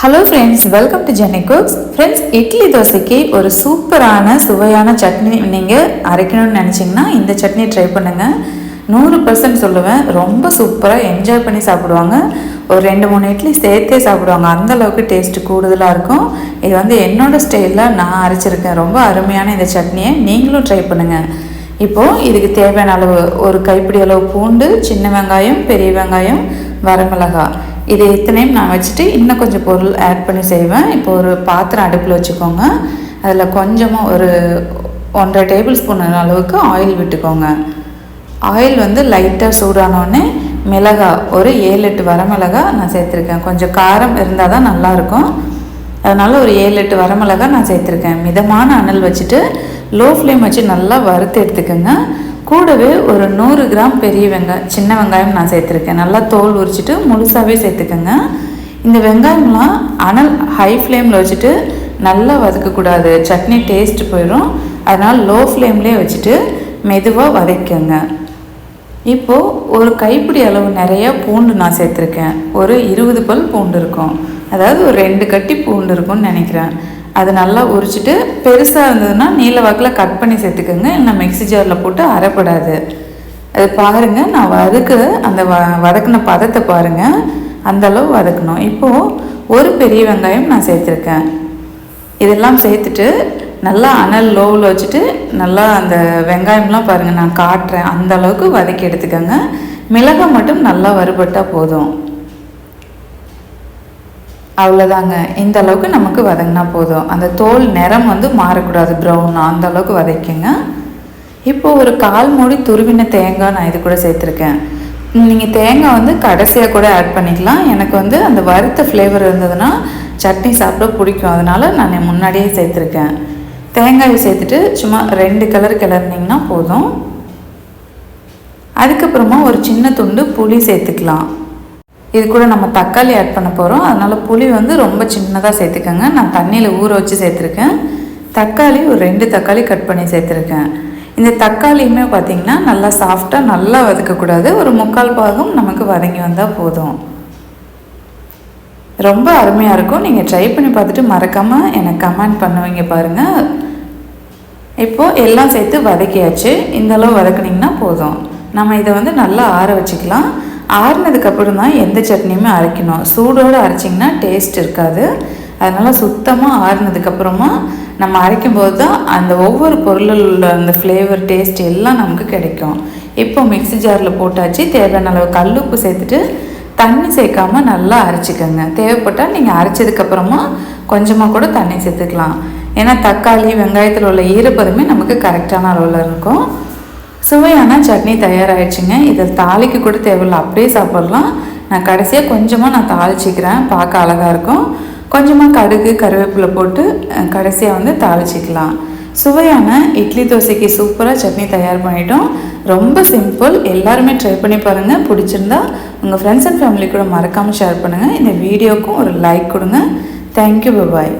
Hello friends welcome to Jeni cooks friends idli தோசைக்கு ஒரு சூப்பரான சுவையான சட்னி நீங்கள் அரைக்கணும்னு நினச்சிங்கன்னா இந்த சட்னி ட்ரை பண்ணுங்கள் நூறு பர்சன்ட் சொல்லுவேன் ரொம்ப சூப்பராக என்ஜாய் பண்ணி சாப்பிடுவாங்க. ஒரு ரெண்டு மூணு இட்லி சேர்த்தே சாப்பிடுவாங்க. அந்த அளவுக்கு டேஸ்ட் கூடுதலாக இருக்கும். இது வந்து என்னோடய ஸ்டைலில் நான் அரைச்சிருக்கேன். ரொம்ப அருமையான இந்த சட்னியை நீங்களும் ட்ரை பண்ணுங்கள் இப்போது இதுக்கு தேவையான அளவு ஒரு கைப்பிடி அளவு பூண்டு சின்ன வெங்காயம் பெரிய வெங்காயம் வரமிளகாய். இது இத்தனையும் நான் வச்சுட்டு இன்னும் கொஞ்சம் பொருள் ஆட் பண்ணி செய்வேன். இப்போ ஒரு பாத்திரம் அடுப்பில் வச்சுக்கோங்க. அதில் கொஞ்சமாக ஒரு ஒன்றரை டேபிள் ஸ்பூன் அளவுக்கு ஆயில் விட்டுக்கோங்க. ஆயில் வந்து லைட்டாக சூடானோடனே மிளகா ஒரு ஏழு எட்டு வரமிளகா நான் சேர்த்துருக்கேன். கொஞ்சம் காரம் இருந்தால் தான் நல்லாயிருக்கும். அதனால் ஒரு ஏழு எட்டு வரமிளகா நான் சேர்த்துருக்கேன். மிதமான அனல் வச்சுட்டு லோ ஃப்ளேம் வச்சு நல்லா வறுத்து எடுத்துக்கோங்க. கூடவே ஒரு நூறு கிராம் பெரிய வெங்காயம் சின்ன வெங்காயம் நான் சேர்த்துருக்கேன். நல்லா தோல் உரிச்சிட்டு முழுசாகவே சேர்த்துக்கோங்க. இந்த வெங்காயம்லாம் அனல் ஹை ஃப்ளேமில் வச்சுட்டு நல்லா வதக்கக்கூடாது. சட்னி டேஸ்ட் போயிடும் அதனால் லோ ஃப்ளேம்லேயே வச்சுட்டு மெதுவாக வதக்கங்க இப்போது ஒரு கைப்பிடி அளவு நிறையா பூண்டு நான் சேர்த்துருக்கேன். ஒரு இருபது பல் பூண்டு இருக்கும். அதாவது ஒரு ரெண்டு கட்டி பூண்டு இருக்கும்னு நினைக்கிறேன். அதை நல்லா உரிச்சிட்டு பெருசாக இருந்ததுன்னா நீல வாக்கில் கட் பண்ணி சேர்த்துக்கோங்க. இல்லைனா மிக்ஸி ஜாரில் போட்டு அரைப்படாது. அது பாருங்கள் நான் வதக்கு அந்த வ வதக்கின பதத்தை பாருங்கள் அந்தளவு வதக்கணும். இப்போது ஒரு பெரிய வெங்காயம் நான் சேர்த்துருக்கேன். இதெல்லாம் சேர்த்துட்டு நல்லா அனல் லோவில் வச்சுட்டு நல்லா அந்த வெங்காயம்லாம் பாருங்கள் நான் காட்டுறேன். அந்த அளவுக்கு வதக்கி எடுத்துக்கோங்க. மிளகாய் மட்டும் நல்லா வறுபட்டால் போதும். அவ்வளோதாங்க இந்த அளவுக்கு நமக்கு வதங்கினா போதும். அந்த தோல் நிறம் வந்து மாறக்கூடாது ப்ரௌன் அந்த அளவுக்கு வதக்கிங்க. இப்போது ஒரு கால் மூடி துருவின தேங்காய் நான் இது கூட சேர்த்துருக்கேன். நீங்கள் தேங்காய் வந்து கடைசியாக கூட ஆட் பண்ணிக்கலாம். எனக்கு வந்து அந்த வறுத்த ஃப்ளேவர் இருந்ததுன்னா சட்னி சாப்பிட பிடிக்கும். அதனால் நான் முன்னாடியே சேர்த்துருக்கேன். தேங்காயை சேர்த்துட்டு சும்மா ரெண்டு கலர் கிளறினீங்கன்னா போதும். அதுக்கப்புறமா ஒரு சின்ன துண்டு புளி சேர்த்துக்கலாம். இது கூட நம்ம தக்காளி ஆட் பண்ண போகிறோம் அதனால் புளி வந்து ரொம்ப சின்னதாக சேர்த்துக்கோங்க. நான் தண்ணியில் ஊற வச்சு சேர்த்துருக்கேன். தக்காளி ஒரு ரெண்டு தக்காளி கட் பண்ணி சேர்த்துருக்கேன். இந்த தக்காளியுமே பார்த்திங்கன்னா நல்லா சாஃப்டாக நல்லா வதக்கக்கூடாது. ஒரு முக்கால் பாகம் நமக்கு வதங்கி வந்தால் போதும். ரொம்ப அருமையாக இருக்கும். நீங்கள் ட்ரை பண்ணி பார்த்துட்டு மறக்காமல் எனக்கு கமெண்ட் பண்ணுவீங்க பாருங்கள் இப்போது எல்லாம் சேர்த்து வதக்கியாச்சு. இந்தளவு வதக்குனிங்கன்னா போதும். நம்ம இதை வந்து நல்லா ஆற வச்சுக்கலாம். ஆறுனதுக்கப்புறம் தான் எந்த சட்னியுமே அரைக்கணும். சூடோடு அரைச்சிங்கன்னா டேஸ்ட் இருக்காது. அதனால் சுத்தமாக ஆறுனதுக்கப்புறமா நம்ம அரைக்கும் போது தான் அந்த ஒவ்வொரு பொருளில் உள்ள அந்த ஃப்ளேவர் டேஸ்ட் எல்லாம் நமக்கு கிடைக்கும். இப்போ மிக்ஸி ஜாரில் போட்டாச்சு. தேவையான அளவு கல்லுப்பு சேர்த்துட்டு தண்ணி சேர்க்காம நல்லா அரைச்சிக்கோங்க. தேவைப்பட்டால் நீங்கள் அரைச்சதுக்கப்புறமா கொஞ்சமாக கூட தண்ணி சேர்த்துக்கலாம். ஏன்னா தக்காளி வெங்காயத்தில் உள்ள ஈரப்பதமே நமக்கு கரெக்டான அளவில் இருக்கும். சுவையான சட்னி தயாராகிடுச்சுங்க இதை தாளிக்கு கூட தேவையில்லை. அப்படியே சாப்பிட்லாம். நான் கடைசியாக கொஞ்சமாக நான் தாளிச்சிக்கிறேன். பார்க்க அழகாக இருக்கும். கொஞ்சமாக கடுகு கருவேப்பிலை போட்டு கடைசியாக வந்து தாளிச்சிக்கலாம். சுவையான இட்லி தோசைக்கு சூப்பராக சட்னி தயார் பண்ணிட்டோம். ரொம்ப சிம்பிள். எல்லாருமே ட்ரை பண்ணி பாருங்கள் பிடிச்சிருந்தா உங்கள் ஃப்ரெண்ட்ஸ் அண்ட் ஃபேமிலி கூட மறக்காமல் ஷேர் பண்ணுங்கள் இந்த வீடியோக்கும் ஒரு லைக் கொடுங்க. Thank you bye